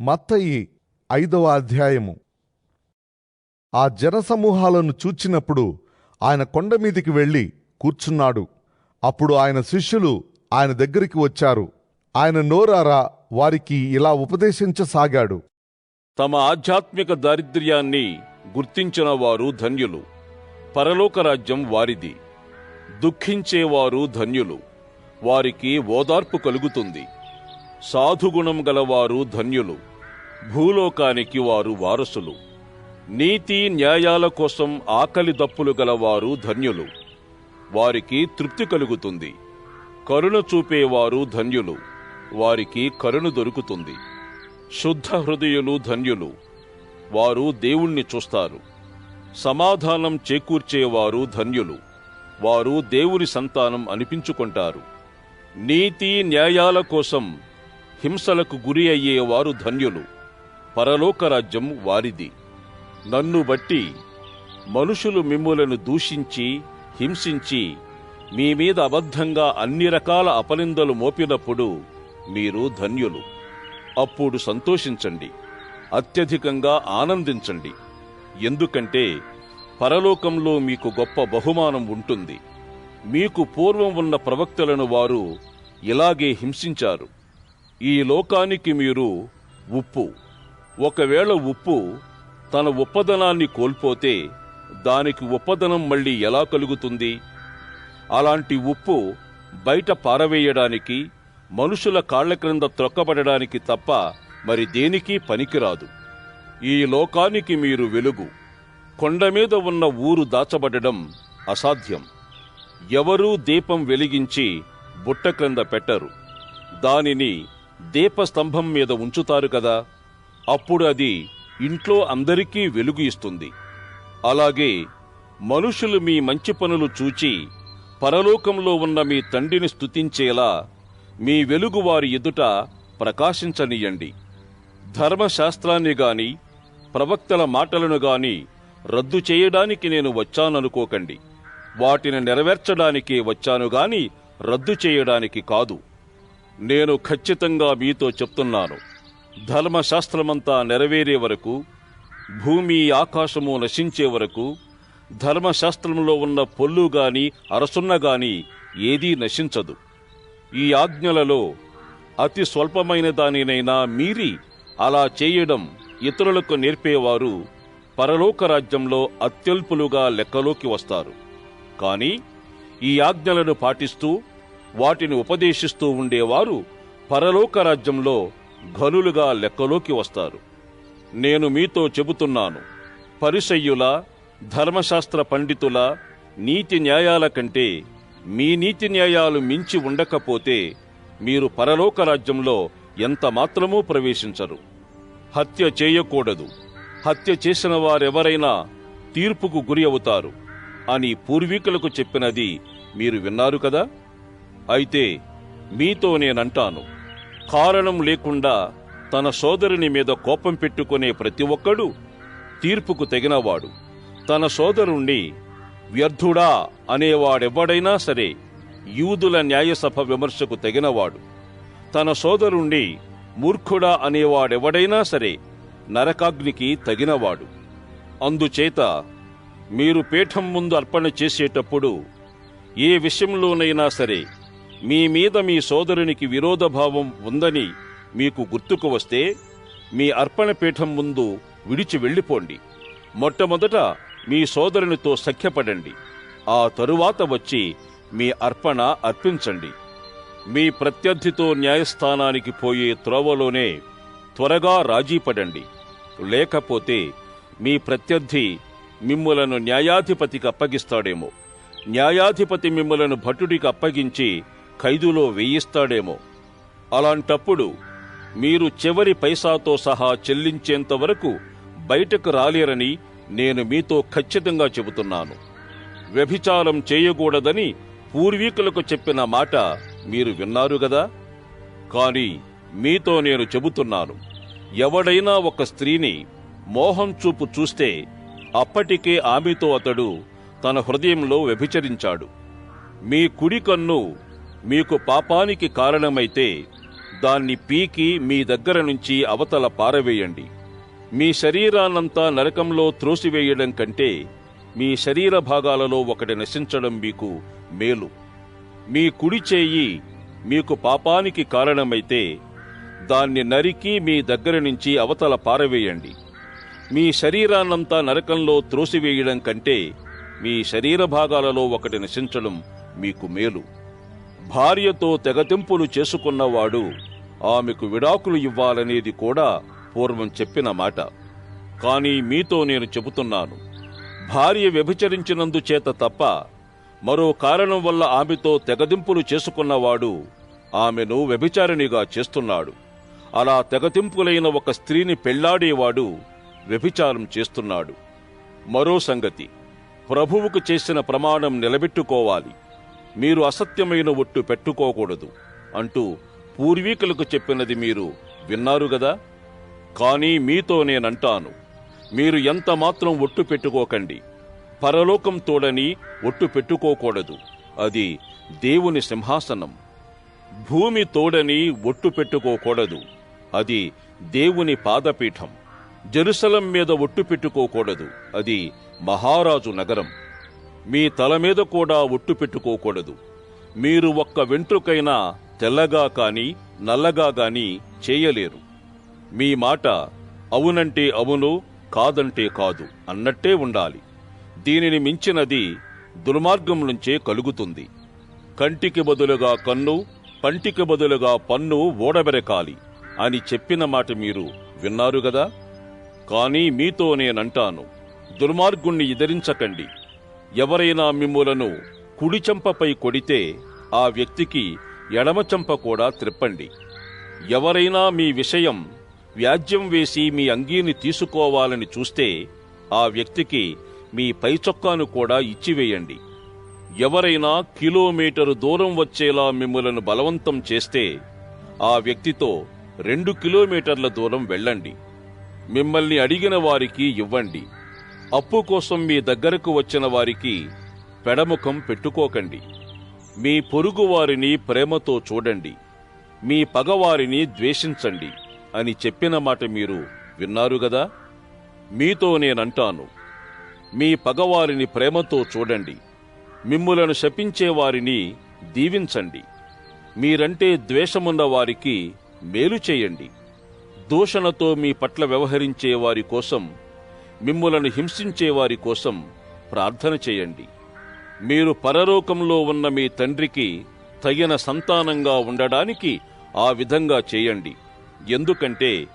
మత్తయి ఐదవ అధ్యాయము. ఆ జనసమూహాలను చూచినప్పుడు ఆయన కొండ మీదికి వెళ్ళి కూర్చున్నాడు. అప్పుడు ఆయన శిష్యులు ఆయన దగ్గరికి వచ్చారు. ఆయన నోరారా వారికి ఇలా ఉపదేశించసాగాడు. తమ ఆధ్యాత్మిక దారిద్ర్యాన్ని గుర్తించిన వారు ధన్యులు. పరలోక రాజ్యం వారిది. దుఃఖించేవారు ధన్యులు. వారికి ఓదార్పు కలుగుతుంది. సాధుగుణం గలవారు ధన్యులు భూలోకానికి వారు వారసులు. నీతి న్యాయాల కోసం ఆకలి దప్పులు గలవారు ధన్యులు. వారికి తృప్తి కలుగుతుంది. కరుణ చూపేవారు ధన్యులు. వారికి కరుణ దొరుకుతుంది. శుద్ధ హృదయులు ధన్యులు. వారు దేవుణ్ణి చూస్తారు. సమాధానం చేకూర్చేవారు ధన్యులు. వారు దేవుని సంతానం అనిపించుకుంటారు. నీతి న్యాయాల కోసం హింసలకు గురి అయ్యేవారు ధన్యులు. పరలోక రాజ్యం వారిది. నన్ను బట్టి మనుషులు మిమ్ములను దూషించి హింసించి మీ మీద అబద్ధంగా అన్ని రకాల అపనిందలు మోపినప్పుడు మీరు ధన్యులు. అప్పుడు సంతోషించండి. అత్యధికంగా ఆనందించండి. ఎందుకంటే పరలోకంలో మీకు గొప్ప బహుమానం ఉంటుంది. మీకు పూర్వం ఉన్న ప్రవక్తలను వారు ఇలాగే హింసించారు. ఈ లోకానికి మీరు ఉప్పు. ఒకవేళ ఉప్పు తన ఉప్పదనాన్ని కోల్పోతే దానికి ఉప్పదనం మళ్ళీ ఎలా కలుగుతుంది? అలాంటి ఉప్పు బయట పారవేయడానికి మనుషుల కాళ్ళ క్రింద త్రొక్కబడడానికి తప్ప మరి దేనికి పనికిరాదు. ఈ లోకానికి మీరు వెలుగు. కొండ మీద ఉన్న ఊరు దాచబడడం అసాధ్యం. ఎవరూ దీపం వెలిగించి బుట్ట క్రింద పెట్టరు. దానిని దీపస్తంభం మీద ఉంచుతారు కదా అప్పుడు అది ఇంట్లో అందరికీ వెలుగు ఇస్తుంది. అలాగే మనుషులు మీ మంచి పనులు చూచి పరలోకంలో ఉన్న మీ తండ్రిని స్తుతించేలా మీ వెలుగు వారి ఎదుట ప్రకాశించనీయండి. ధర్మశాస్త్రాన్ని గాని ప్రవక్తల మాటలను గాని రద్దు చేయడానికి నేను వచ్చాననుకోకండి. వాటిని నెరవేర్చడానికే వచ్చాను గాని రద్దు చేయడానికి కాదు. నేను ఖచ్చితంగా మీతో చెప్తున్నాను. ధర్మశాస్త్రమంతా నెరవేరే వరకు భూమి ఆకాశము నశించే వరకు ధర్మశాస్త్రంలో ఉన్న పొల్లు గాని అరసున్న గాని ఏదీ నశించదు. ఈ ఆజ్ఞలలో అతి స్వల్పమైన దానినైనా మీరి అలా చేయడం ఇతరులకు నేర్పేవారు పరలోక రాజ్యంలో అత్యల్పులుగా లెక్కలోకి వస్తారు. కానీ ఈ ఆజ్ఞలను పాటిస్తూ వాటిని ఉపదేశిస్తూ ఉండేవారు పరలోక రాజ్యంలో ఘనులుగా లెక్కలోకి వస్తారు. నేను మీతో చెబుతున్నాను పరిసయ్యుల ధర్మశాస్త్ర పండితుల నీతి న్యాయాల కంటే మీ నీతి న్యాయాలు మించి ఉండకపోతే మీరు పరలోక రాజ్యంలో ఎంత మాత్రమూ ప్రవేశించరు. హత్య చేయకూడదు. హత్య చేసిన వారెవరైనా తీర్పుకు గురి అవుతారు అని పూర్వీకులకు చెప్పినది మీరు విన్నారు కదా? అయితే మీతో నేనంటాను. కారణం లేకుండా తన సోదరుని మీద కోపం పెట్టుకునే ప్రతి ఒక్కడు తీర్పుకు తెగినవాడు. తన సోదరుణ్ణి వ్యర్థుడా అనేవాడెవ్వడైనా సరే యూదుల న్యాయసభ విమర్శకు తెగినవాడు. తన సోదరుణ్ణి మూర్ఖుడా అనేవాడెవడైనా సరే నరకాగ్నికి తగినవాడు. అందుచేత మీరు పీఠం ముందు అర్పణ చేసేటప్పుడు ఏ విషయంలోనైనా సరే మీ మీద మీ సోదరునికి విరోధభావం ఉందని మీకు గుర్తుకు వస్తే మీ అర్పణ పీఠం ముందు విడిచి వెళ్ళిపోండి. మొట్టమొదట మీ సోదరునితో సఖ్యపడండి. ఆ తరువాత వచ్చి మీ అర్పణ అర్పించండి. మీ ప్రత్యర్థితో న్యాయస్థానానికి పోయే త్రోవలోనే త్వరగా రాజీపడండి లేకపోతే మీ ప్రత్యర్థి మిమ్ములను న్యాయాధిపతికి అప్పగిస్తాడేమో. న్యాయాధిపతి మిమ్ములను భటుడికి అప్పగించి ఖైదులో వేయిస్తాడేమో. అలాంటప్పుడు మీరు చివరి పైసాతో సహా చెల్లించేంత వరకు బయటకు రాలేరని నేను మీతో ఖచ్చితంగా చెబుతున్నాను. వ్యభిచారం చేయకూడదని పూర్వీకులకు చెప్పిన మాట మీరు విన్నారు గదా? కాని మీతో నేను చెబుతున్నాను. ఎవడైనా ఒక స్త్రీని మోహం చూపు చూస్తే అప్పటికే ఆమెతో అతడు తన హృదయంలో వ్యభిచరించాడు. మీ కుడి కన్ను మీకు పాపానికి కారణమైతే దాన్ని పీకి మీ దగ్గర నుంచి అవతల పారవేయండి. మీ శరీరాన్నంతా నరకంలో త్రోసివేయడం కంటే మీ శరీర భాగాలలో ఒకటి నశించడం మీకు మేలు. మీ కుడి చేయి మీకు పాపానికి కారణమైతే దాన్ని నరికి మీ దగ్గర నుంచి అవతల పారవేయండి. మీ శరీరాన్నంతా నరకంలో త్రోసివేయడం కంటే మీ శరీర భాగాలలో ఒకటి నశించడం మీకు మేలు. భార్యతో తెగతింపులు చేసుకున్నవాడు ఆమెకు విడాకులు ఇవ్వాలనేది కూడా పూర్వం చెప్పిన మాట. కానీ మీతో నేను చెబుతున్నాను. భార్య వ్యభిచరించినందు చేత తప్ప మరో కారణం వల్ల ఆమెతో తెగదింపులు చేసుకున్నవాడు ఆమెను వ్యభిచారిణిగా చేస్తున్నాడు. అలా తెగతింపులైన ఒక స్త్రీని పెళ్ళాడేవాడు వ్యభిచారం చేస్తున్నాడు. మరో సంగతి. ప్రభువుకు చేసిన ప్రమాణం నిలబెట్టుకోవాలి. మీరు అసత్యమైన ఒట్టు పెట్టుకోకూడదు అంటూ పూర్వీకులకు చెప్పినది మీరు విన్నారు గదా? కానీ మీతో నేనంటాను మీరు ఎంత మాత్రం ఒట్టు పెట్టుకోకండి. పరలోకం తోడని ఒట్టు పెట్టుకోకూడదు. అది దేవుని సింహాసనం. భూమి తోడని ఒట్టు పెట్టుకోకూడదు. అది దేవుని పాదపీఠం. జెరుసలం మీద ఒట్టు పెట్టుకోకూడదు. అది మహారాజు నగరం. మీ తల మీద కూడా ఒట్టు పెట్టుకోకూడదు. మీరు ఒక్క వెంట్రుకైనా తెల్లగా కాని నల్లగా గాని చేయలేరు. మీ మాట అవునంటే అవును కాదంటే కాదు అన్నట్టే ఉండాలి. దీనిని మించినది దుర్మార్గం నుంచే కలుగుతుంది. కంటికి బదులుగా కన్ను పంటికి బదులుగా పన్ను ఓడబెరకాలి అని చెప్పిన మాట మీరు విన్నారు గదా? కానీ మీతో నేనంటాను దుర్మార్గుణ్ణి ఎదిరించకండి. ఎవరైనా మిమ్ములను కుడిచంపపై కొడితే ఆ వ్యక్తికి ఎడమచంప కూడా త్రిప్పండి. ఎవరైనా మీ విషయం వ్యాజ్యం వేసి మీ అంగీని తీసుకోవాలని చూస్తే ఆ వ్యక్తికి మీ పైచొక్కాను కూడా ఇచ్చివేయండి. ఎవరైనా కిలోమీటరు దూరం వచ్చేలా మిమ్ములను బలవంతం చేస్తే ఆ వ్యక్తితో రెండు కిలోమీటర్ల దూరం వెళ్ళండి. మిమ్మల్ని అడిగిన వారికి ఇవ్వండి. అప్పు కోసం మీ దగ్గరకు వచ్చిన వారికి పెడముఖం పెట్టుకోకండి. మీ పొరుగువారిని ప్రేమతో చూడండి. మీ పగవారిని ద్వేషించండి అని చెప్పిన మాట మీరు విన్నారు గదా? మీతో నేనంటాను. మీ పగవారిని ప్రేమతో చూడండి. మిమ్ములను శపించే వారిని దీవించండి. మీరంటే ద్వేషమున్న వారికి మేలు చేయండి. దూషణతో మీ పట్ల వ్యవహరించే వారి కోసం మిమ్ములను హింసించే వారి కోసం ప్రార్థన చేయండి. మీరు పరలోకంలో ఉన్న మీ తండ్రికి తగిన సంతానంగా ఉండడానికి ఆ విధంగా చేయండి. ఎందుకంటే